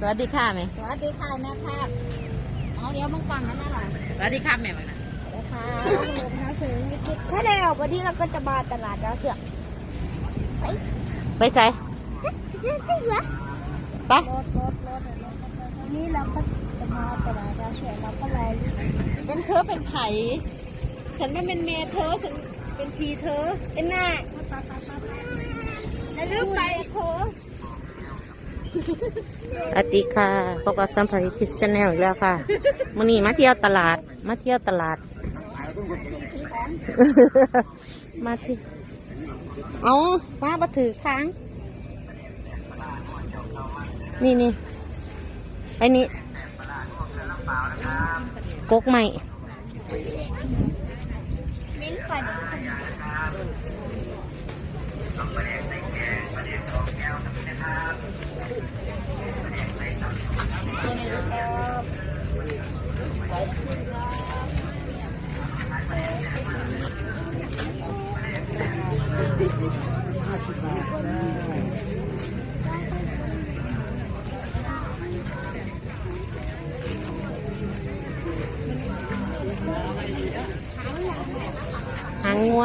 สวัสดีค่ะแม่สวัสดีค่ะแม่ภาพเอาเดี๋ยวมึงฟังนะแม่หล่ะสวัสดีค่ะแม่มานะค่ะถ้าได้ออกวันนี้เราก็จะมาตลาดดาวเสือกไปใส่เยอะจังเลยไปรถรถรถวันนี้เราก็จะมาตลาดดาวเสือกเราก็รอเป็นเธอเป็นไผ่ฉันไม่เป็นเมย์เธอฉันเป็นพีเธอเป็นหน้าแล้วลืมไปโถ สวัสดีค่ะพบกับสัมภาริคิชแนลอีกแล้วค่ะมื่อนี้มาเที่ยวตลาด มาเที่ยวตลาด มาที่เอามาบัถือค้าง นี่นี่ไอ้นี่กกใหม่ เน้นก่อนหางงัว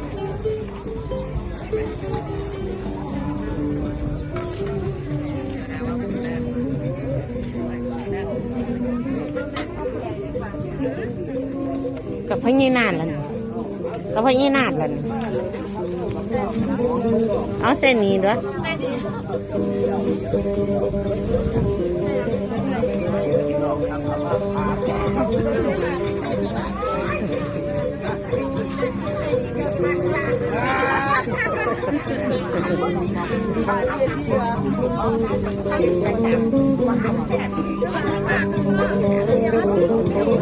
พญีนาดแล้วนี่กับพญีนาดแล้วเอาเส้นนี้ด้วย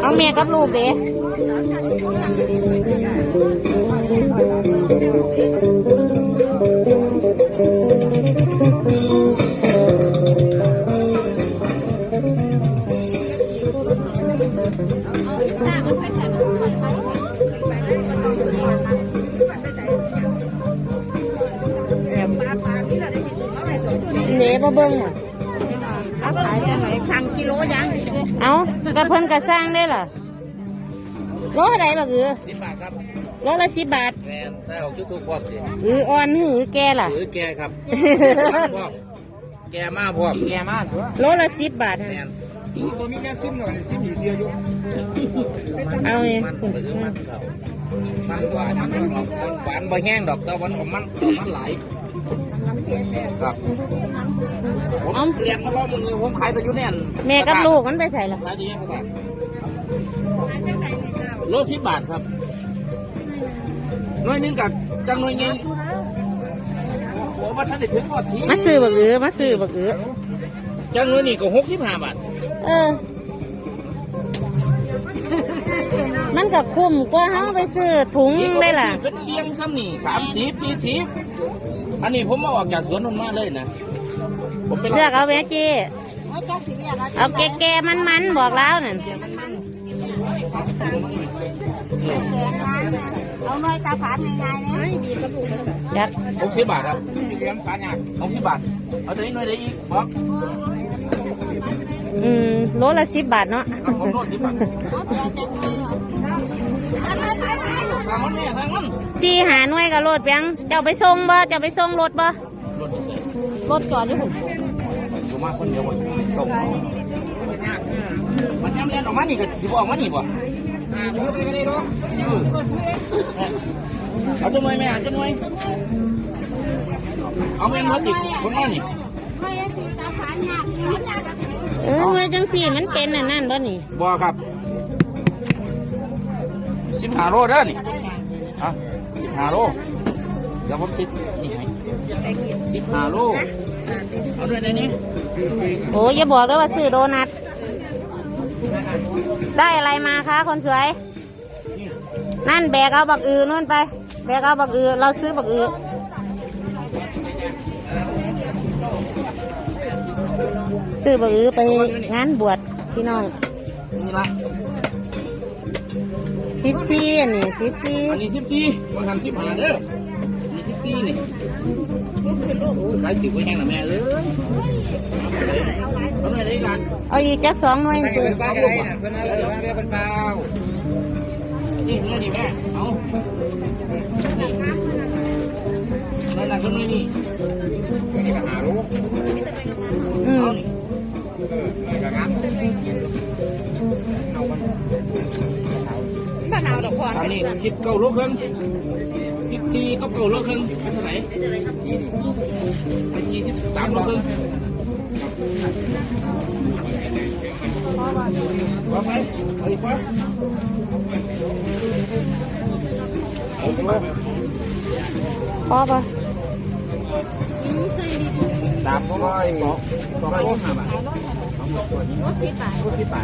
เอาเมียกับลูกเด้ เน่บ่เบิ่งอะเอาขายจังไหนสั่งกิโลยัง เอากระเพิ่นกระสร้างได้ล่ะ โลเท่าไหร่ล่ะคือสิบบาทครับโลละสิบบาทแมนถ้าออกยูทูบพร้อมสิอืออ่อนหือแกล่ะหรือแกครับพร้อมแกมากพร้อมแกมากตัวโลละสิบบาทแมฮะนตัวนี้แค่ซิมหน่อยซิมอยู่เดียวอยู่เอาไงมันไปซื้อมันเขามันหวานมันหวานใบแห้งดอกแต่วันของมันมันหลายครับผมเรียนมาล้อมึงเลยผมขายแต่อยู่เนี่ยแม่กับลูกมันไปใส่ล่ะขายดีแค่บาท โลสิบบาทครับหน่วยหนึงกับจังหน่วยเงี้ยโอ้มาทันได้ถึงพอทีมาซื้อบักอือมาซื้อบักอือจังหน่วยนี่ก็หกสิบห้าบาท เออ มันก็คุ้มกว่าเฮาไปซื้อถุงได้ล่ะ เป็นเลี้ยงซ้ำนี่สามสิบสี่สิบอันนี้ผมมาออกจากสวนนนมาเลยนะผมเป็นเลือกเอาแม่จีไม่จ้าสิเรียกเราเอาแก่ๆมันๆบอกแล้วนั่น เอาหน่อยตาผานง่ายๆเนี่ยดีกระปุกยักหกสิบบาทครับเลี้ยงปลาเนี่ยหกสิบบาท เอาตัวนี้หน่อยได้อีกบอกอืมโลละสิบบาทเนาะผมโลสิบบาทสี่หาหน่วยกับรถเปียงเจ้าไปส่งบ่เจ้าไปส่งรถบ่รถจอดอยู่ผมอยู่มาคนเดียวคนส่งมันยังเรียนออกมานี่ก็สิบออกมานี่ป่ะเอาจังหน่วยไหม เอาจังหน่วยเอาแม่มาติดคนมานี่ไม่ได้สิตาผานยากยากเออหน่วยจังสี่มันเป็นอันนั่นบ่นี่บัวครับสิบห้าโลเด้อนี่อะสิบห้าโลเดี๋ยวผมติดนี่ให้สิบห้าโลเอาด้วยในนี้โอ้ยอย่าบอกเลยว่าซื้อโดนัทได้อะไรมาคะคนสวย นั่นแบกเอาบักอือนู่นไป แบกเอาบักอือเราซื้อบักอือซื้อบักอือไปงานบวชพี่น้องนี่ละสิบสี่นี่สิบสี่อันนี้สิบสี่มันทำสิบห้าเด้อนี่สิบสี่นี่ขายติดไว้แห้งหรอแม่เอ้ยทำอะไรได้กันเอาอีกจักสองหน่วยใส่สิเป็นเปล่าก็ได้นะเป็นอะไรเรียกเป็นเปล่า นี่เนื้อดีแม่เอานี่นั่นก็นี่นี่นี่ก็หาลูกอืมเอานี่นี่ก็งั้านเอาดอกควันนี้สิบเก้าลูกครึ่งสิบสี่ก็เก้าลูกครึ่งเป็นเท่าไหร่เป็นยี่สิบสามลูกครึ่งพอไหมเอาอีกปะเอาไปเลยพอปะสามร้อยสองสองร้อยยี่สิบบาทรถสิบบา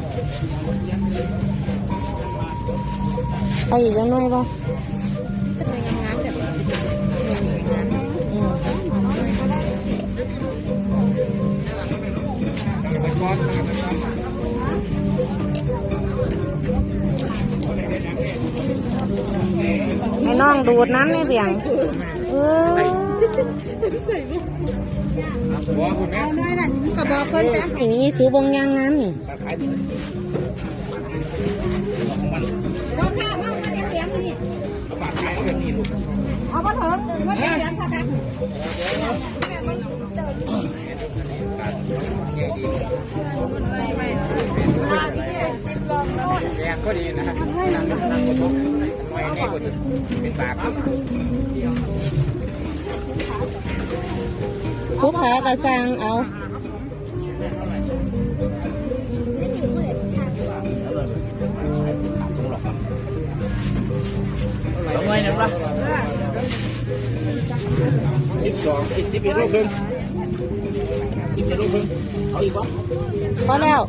ให้น้องดูดน้ำไม่เบี่ยงเออหัวคุณแม่กระบอกคนแป๊บอย่างนี้ซื้อบงยางงามนี่ขายดีว่าข้าวเอามาเลี้ยงนี่ฝากขายแบบนี้ลูกเอามาเถอะว่าเลี้ยงค่ะกันแกงก็ดีนะนั่งนั่งกดทุกไม่แน่กดเป็นบาป ผู้ขากระซังเอาสองร้อยหนึ่งละสิบสองสิบสิบเอ็ดลูกครึ่งสิบเอ็ดลูกครึ่งเอาอีกวะพอแล้ว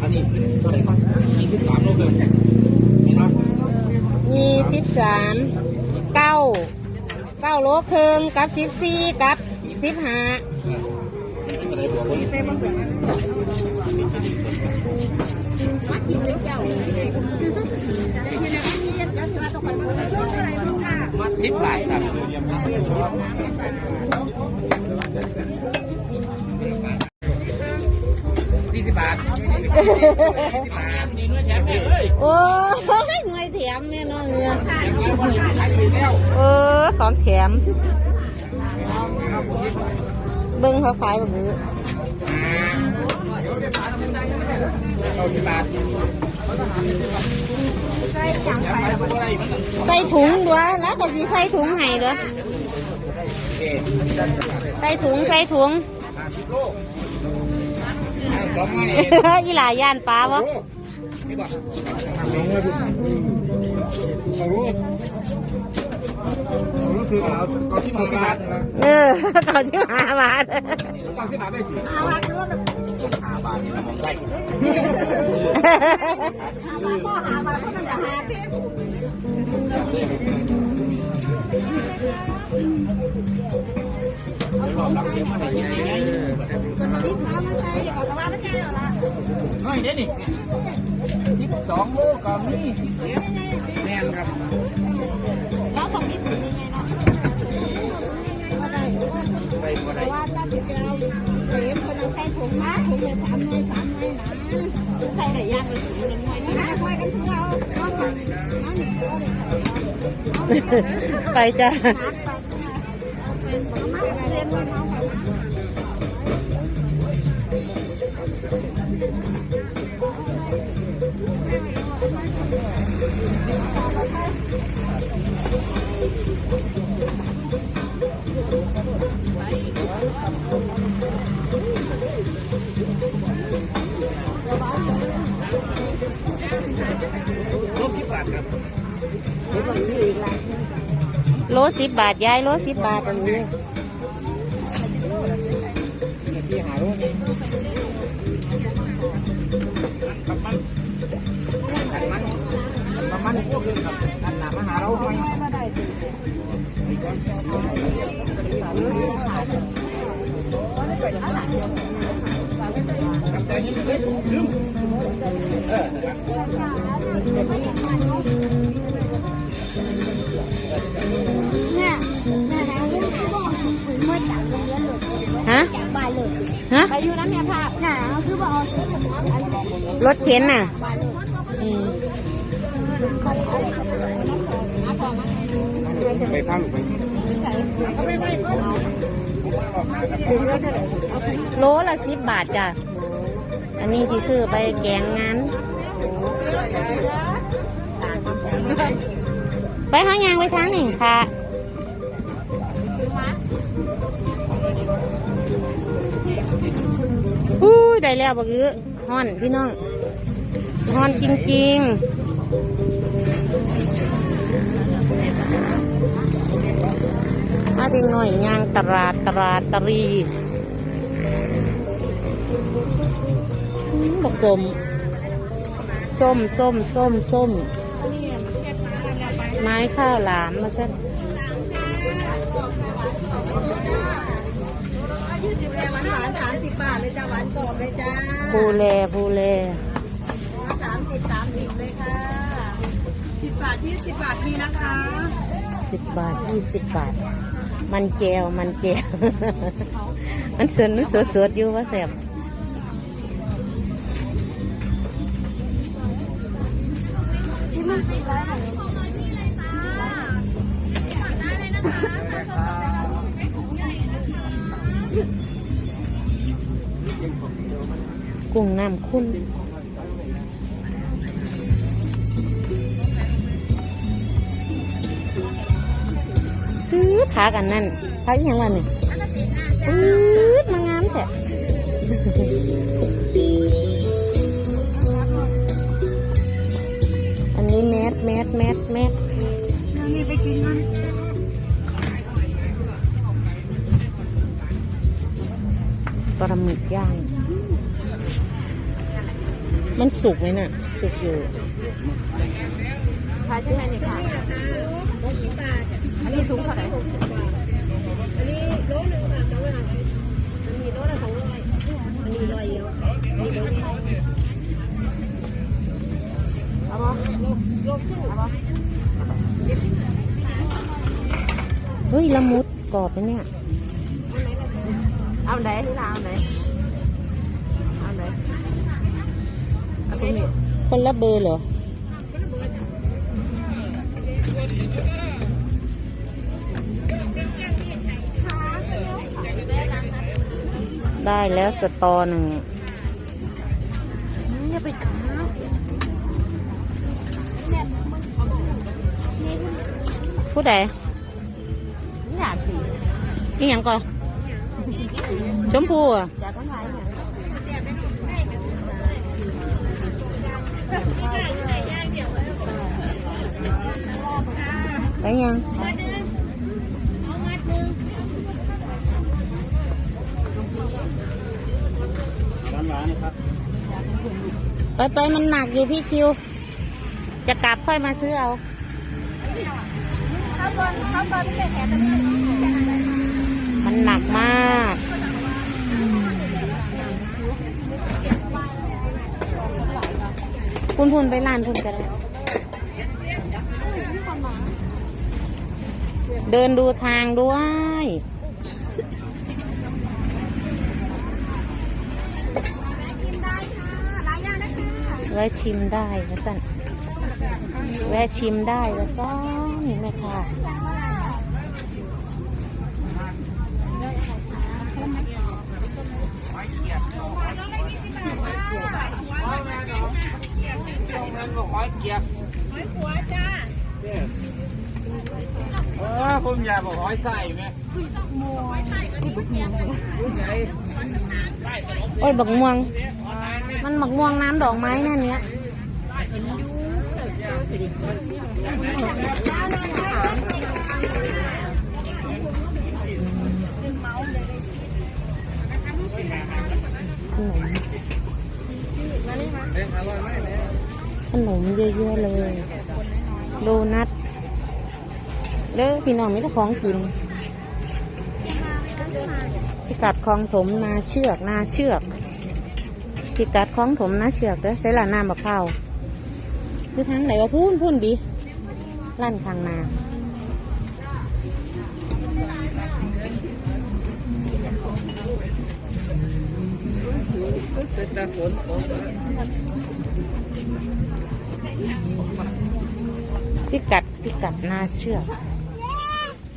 อันนี้เป็นเท่าไหร่ก่อนยี่สิบสามลูกครึ่งเห็นไหม มีสิบสามเก้าเก้าโลครึ่งกับสิบสี่กับสิบห้าเท่าไหร่บวกคนมัดสิบบาทครับสี่สิบบาทสี่สิบบาทนี่เนื้อแชมป์เลยโอ้ยหน่วยแถมเนี่ยเน้องเงือแชมป์แล้วคนขายเออสอนแถม เบิ้งเขาขายแบบนี้ใส่ถุงด้วยแล้วก็สิใส่ถุงให้ด้วยใส่ถุงใส่ถุงอีหลายย่านปลาวะ เลยเอาลูกเอาลูกคือเอาเอาที่มาบาทเออเขาที่หาบาทเนี่มันได้ข้อหามาเขาจะหาที่รับเยอะมาได้ยังไงที่พามาใช้เอาแต่ว่าไม่ใช่หรอละน้อยเด้นี่สิบสองโลกับนี่แน่นครับแล้วของที่ถึงยังไงเนาะไปบ่ได้ว่าถ้าติดเราเก็บคนใส่ถุงมาถุงเลยสามหน่วยสามหน่วยนะใส่ได้ยากเลยถุงละหน่วยนี่นะคอยกันถึงเราเอาไปนั่นก็ได้ใส่ไปจ้ะ สิบบาทยายโลสิบบาทตรงนี้เออะไปอยู่นั้นเนี่ยค่ะน่ะคือว่าเอาซื้อของอันนี้รถเข็นน่ะไปพังไปโลละสิบบาทจ้ะ อันนี้ที่ซื้อไปแกงงานไปหางยางไปทางหนึ่งค่ะ ได้แล้วบักอื้อฮ้อนพี่น้องฮ้อนจริงๆมาดีหน่อยยางตราดตราดตรีอื้อบักสมส้มส้มส้มส้มไม้ข้าวหลามมาเส้น ยี่สิบแลหวานหวานสามสิบบาทเลยจ้าหวานกรอบเลยจ้าภูแลภูแลสามสิบสามสิบเลยค่ะสิบบาทยี่สิบบาทมีนะคะสิบบาทยี่สิบบาท มันแจวมันแจว มันสดมันสดสดๆอยู่ว่าแสบที่มันเป็นร้านไหน กุ้งน้ำข้นซื้อขากันนั่นขาอีหยังวะเนี่ยปื๊ดมางามแต่อันนี้แมสแมสแมสแมสนี่ไปกินมัน ปลาหมึกย่าง มันสุกไหมน่ะ สุกอยู่ขายที่ไหนเนี่ยค่ะอันนี้ถุงเท่าไหร่อันนี้โลนึงค่ะสองร้อยอันนี้โลละสองร้อยอันนี้ร้อยเดียวอันนี้โลนึงเอาบ่โลโลครึ่งเอาบ่เฮ้ยละมุดกรอบไปเนี่ย เอาไหนที่ร้านเอาไหนเอาไหนเอาตรงนี้คนละเบอร์เหรอได้แล้วสตอหนึ่งอย่าไปจับผู้ใดไม่อยากสินี่ยังก่อน ชมพูอะอยากต้องไว้เนี่ยไปยังร้านหวานนะครับไปไปมันหนักอยู่พี่คิว จะกลับค่อยมาซื้อเอาข้าวบอลข้าวบอลไม่ใช่แขนแต่ไม่ใช่แขนอะไรมันหนักมาก คุณพูนไปร้านคุณกันเลยเดินดูทางด้วย แวะชิมได้นะสั่นแวะชิมได้นะซ้อนนี่แม่ค่ะ หอยเกียกหอยขัวจ้าเออผมอยากบอกหอยใส่ไหมหอยใส่ก็ที่บุกเกียกโอ้ยบักม่วง มันบักม่วงน้ำดอกไม้แน่เนี้ยขนม ขนมเยอะๆเลย โดนัทเด้อพี่น้องไม่ต้องของกินพิกัดคลองถมนาเชือกนาเชือกพิกัดคลองถมนาเชือกเด้อใส่ละน้ำบักข้าวคือทางไหนวะพูนพูนบีลั่นทางนาแต่ฝนตก พิกัดพิกัดนาเชือก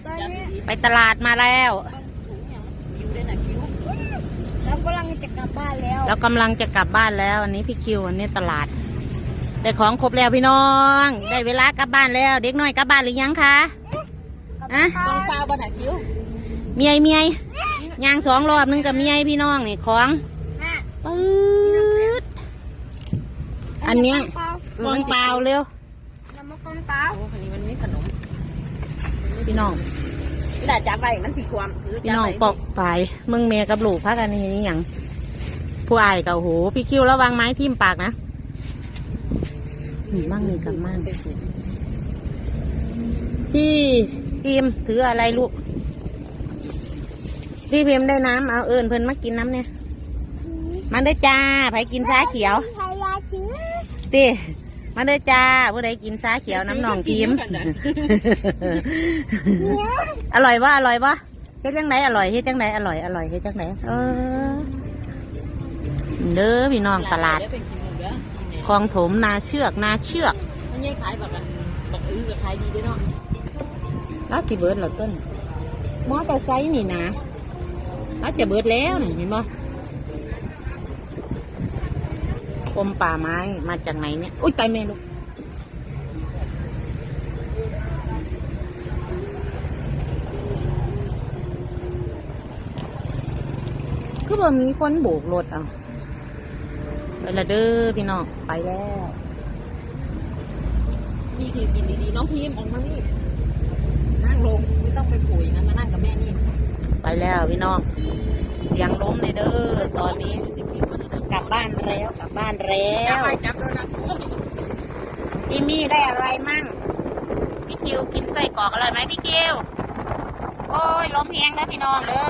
ตอนนี้ไปตลาดมาแล้วเรากำลังจะกลับบ้านแล้วแล้วกำลังจะกลับบ้านแล้วอันนี้พี่คิวอันนี้ตลาดได้ของครบแล้วพี่น้อง ได้เวลากลับบ้านแล้ว เด็กน้อยกลับบ้านหรือยังคะอะกองเปล่าบ้านไหนคิ้วเมียเมียย่างสองรอบนึงกับเมียพี่น้องนี่ของปื๊ดอันเนี้ยกองเปล่าเร็วน้ำ มันกองเปล่าโอ้คันนี้มันมีขนมพี่น้องแต่จับไปมันสีความถือพี่น้องปอกไปมึงเมียกับลูกพักกันนี่นี่หยังผู้อายกับโหพี่คิวระวังไม้ทิ่มปากนะนี่มั่งนี่กับมั่งพี่พิมพ์ถืออะไรลูกพี่พิมพ์ได้น้ำเอาเอิญเพิ่นมากินน้ำเนี่ยมาเด้อจ้าไผกินชาเขียวพยาชื้อตี มาเด้อจ้าผู้ใดกินชาเขียวน้ำหนองพิมพ์เนี่ยอร่อยว่าอร่อยว่าเฮ็ดจังไหนอร่อยเฮ็ดจังไหนอร่อยอร่อยเฮ็ดจังไหนเออเด้อพี่น้องตลาดคลองถมนาเชือกนาเชือกมันยังขายแบบมันบักอื้อกับขายดีด้วยเนาะแล้วสิเบิร์ดเหรอต้นมอแต่ไซค์นี่นะแล้วจะเบิร์ดแล้วนี่เห็นบ่ กรมป่าไม้มาจากไหนเนี่ย อุ้ยตายแม่ลูกคือบ่มีคนโบกรถเอะไปละเด้อพี่น้องไปแล้วพี่คือกินดีๆน้องพิมพ์ออกมานี่นั่งลงไม่ต้องไปปุ๋ยงั้นมานั่งกับแม่นี่ ไปแล้วพี่น้องเสียงล้มเลยเด้อตอนนี้สิบปีมาเลยนะกลับบ้านแล้วกลั บบ้านแล้วไปจับแล้วนะพี่มี่ได้อะไรมั่ง พี่คิวกินไส้กรอกอร่อยไหมพี่คิว โอ้ยล้มแหงแล้วพี่น้องเด้อ